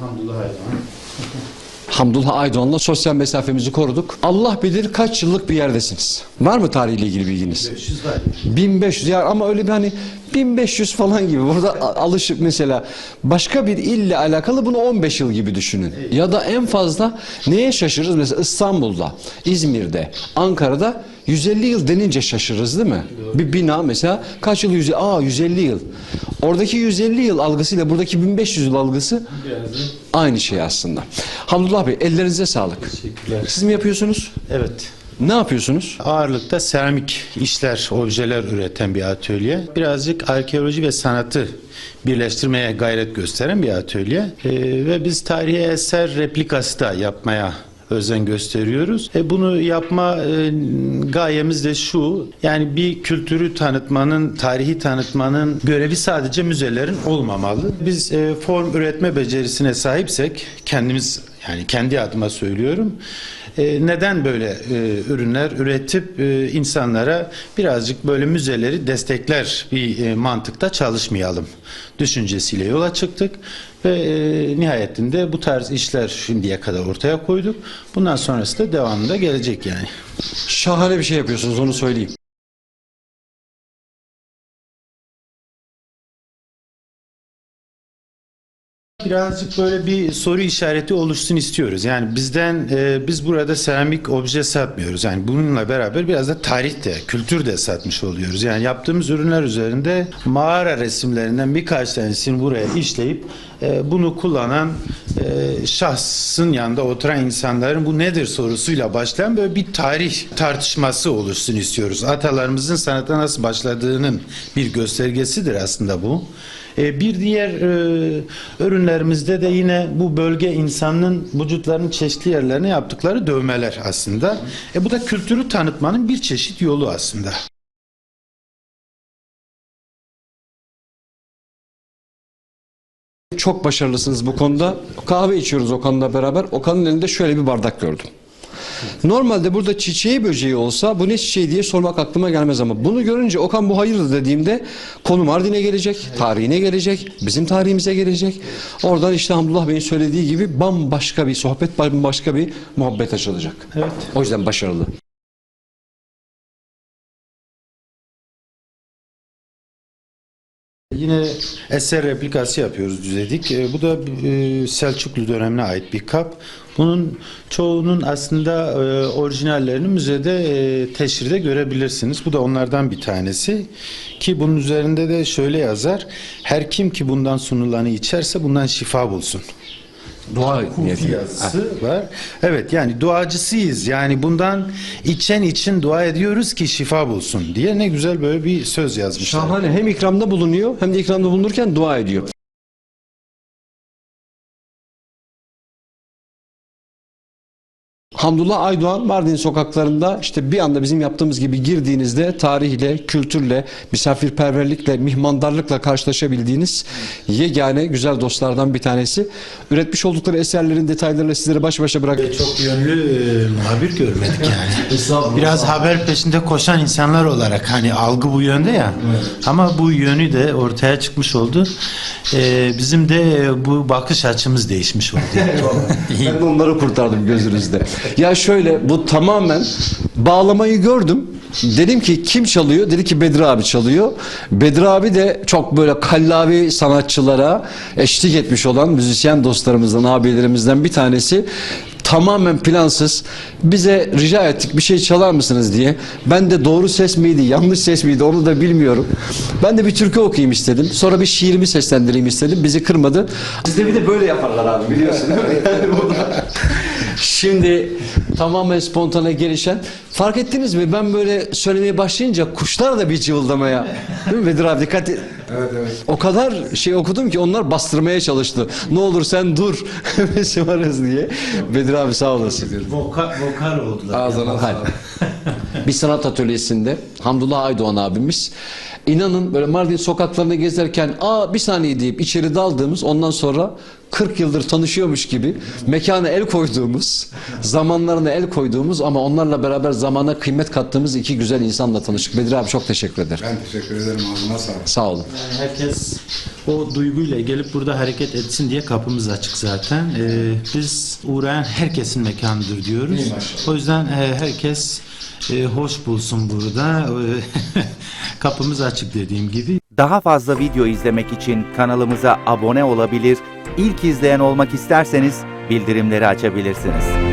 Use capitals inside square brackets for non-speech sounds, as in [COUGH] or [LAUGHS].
Hamdullah Aydoğan. Hamdullah Aydoğan'la sosyal mesafemizi koruduk. Allah bilir kaç yıllık bir yerdesiniz. Var mı tarihle ilgili bilginiz? 500 var. 1500 ya ama öyle bir hani 1500 falan gibi burada a- alışık mesela başka bir ille alakalı bunu 15 yıl gibi düşünün. Ya da en fazla neye şaşırırız mesela İstanbul'da, İzmir'de, Ankara'da 150 yıl denince şaşırırız değil mi? Bir bina mesela kaç yıl 150 aa 150 yıl. Oradaki 150 yıl algısıyla buradaki 1500 yıl algısı aynı şey aslında. Hamdullah Bey ellerinize sağlık. teşekkürler. Siz mi yapıyorsunuz? Evet. Ne yapıyorsunuz? Ağırlıkta seramik işler, objeler üreten bir atölye. Birazcık arkeoloji ve sanatı birleştirmeye gayret gösteren bir atölye. Ee, ve biz tarihi eser replikası da yapmaya özen gösteriyoruz. E bunu yapma e, gayemiz de şu. Yani bir kültürü tanıtmanın, tarihi tanıtmanın görevi sadece müzelerin olmamalı. Biz e, form üretme becerisine sahipsek kendimiz yani kendi adıma söylüyorum. E, neden böyle e, ürünler üretip e, insanlara birazcık böyle müzeleri destekler bir e, mantıkta çalışmayalım düşüncesiyle yola çıktık ve e, nihayetinde bu tarz işler şimdiye kadar ortaya koyduk. Bundan sonrası da devamında gelecek yani. Şahane bir şey yapıyorsunuz onu söyleyeyim. Birazcık böyle bir soru işareti oluşsun istiyoruz. Yani bizden e, biz burada seramik obje satmıyoruz. Yani bununla beraber biraz da tarih de, kültür de satmış oluyoruz. Yani yaptığımız ürünler üzerinde mağara resimlerinden birkaç tanesini buraya işleyip e, bunu kullanan e, şahsın yanında oturan insanların bu nedir sorusuyla başlayan böyle bir tarih tartışması oluşsun istiyoruz. Atalarımızın sanata nasıl başladığının bir göstergesidir aslında bu. E, Bir diğer e, ürünlerimizde de yine bu bölge insanın vücutlarının çeşitli yerlerine yaptıkları dövmeler aslında. E, bu da kültürü tanıtmanın bir çeşit yolu aslında. Çok başarılısınız bu konuda. Kahve içiyoruz Okan'la beraber. Okan'ın elinde şöyle bir bardak gördüm. Normalde burada çiçeği böceği olsa bu ne çiçeği diye sormak aklıma gelmez ama bunu görünce Okan bu hayırdır dediğimde konu Mardin'e gelecek, tarihine gelecek, bizim tarihimize gelecek. Oradan işte Hamdullah Bey'in söylediği gibi bambaşka bir sohbet, bambaşka bir muhabbet açılacak. Evet. O yüzden başarılı. Yine eser replikası yapıyoruz düzedik. E, bu da e, Selçuklu dönemine ait bir kap. Bunun çoğunun aslında e, orijinallerini müzede e, teşhirde görebilirsiniz. Bu da onlardan bir tanesi. Ki bunun üzerinde de şöyle yazar. Her kim ki bundan sunulanı içerse bundan şifa bulsun. Dua Kufi niyeti. yazısı var. Evet yani duacısıyız. Yani bundan içen için dua ediyoruz ki şifa bulsun diye ne güzel böyle bir söz yazmışlar. Şahane. Hem ikramda bulunuyor hem de ikramda bulunurken dua ediyor. Hamdullah Aydoğan Mardin sokaklarında işte bir anda bizim yaptığımız gibi girdiğinizde tarihle, kültürle, misafirperverlikle, mihmandarlıkla karşılaşabildiğiniz yegane güzel dostlardan bir tanesi. Üretmiş oldukları eserlerin detaylarıyla sizlere baş başa bırak. Çok yönlü e, muhabir görmedik yani. [LAUGHS] Biraz haber peşinde koşan insanlar olarak hani algı bu yönde ya. Ama bu yönü de ortaya çıkmış oldu. E, bizim de bu bakış açımız değişmiş oldu. [LAUGHS] Ben de onları kurtardım gözünüzde. Ya şöyle bu tamamen bağlamayı gördüm. Dedim ki kim çalıyor? Dedi ki Bedri abi çalıyor. Bedri abi de çok böyle kallavi sanatçılara eşlik etmiş olan müzisyen dostlarımızdan, abilerimizden bir tanesi. Tamamen plansız bize rica ettik bir şey çalar mısınız diye. Ben de doğru ses miydi, yanlış ses miydi onu da bilmiyorum. Ben de bir türkü okuyayım istedim. Sonra bir şiirimi seslendireyim istedim. Bizi kırmadı. Bizde bir de böyle yaparlar abi biliyorsun değil mi? Yani bu da- Şimdi tamamen spontane gelişen. Fark ettiniz mi? Ben böyle söylemeye başlayınca kuşlar da bir cıvıldamaya. Değil mi Bedir abi dikkat et. Evet evet. O kadar şey okudum ki onlar bastırmaya çalıştı. Ne olur sen dur. [LAUGHS] Biz varız diye. Bedir abi sağ olasın. Vokal, vokal oldular. Ağzına sağlık. [LAUGHS] bir sanat atölyesinde Hamdullah Aydoğan abimiz İnanın böyle Mardin sokaklarında gezerken aa bir saniye deyip içeri daldığımız ondan sonra 40 yıldır tanışıyormuş gibi mekana el koyduğumuz, zamanlarına el koyduğumuz ama onlarla beraber zamana kıymet kattığımız iki güzel insanla tanıştık. Bedri abi çok teşekkür ederim. Ben teşekkür ederim. Ağzına sağlık. Sağ olun. Herkes o duyguyla gelip burada hareket etsin diye kapımız açık zaten. Ee, biz uğrayan herkesin mekanıdır diyoruz. O yüzden e, herkes e, hoş bulsun burada. Ee, [LAUGHS] kapımız açık dediğim gibi. Daha fazla video izlemek için kanalımıza abone olabilir, ilk izleyen olmak isterseniz bildirimleri açabilirsiniz.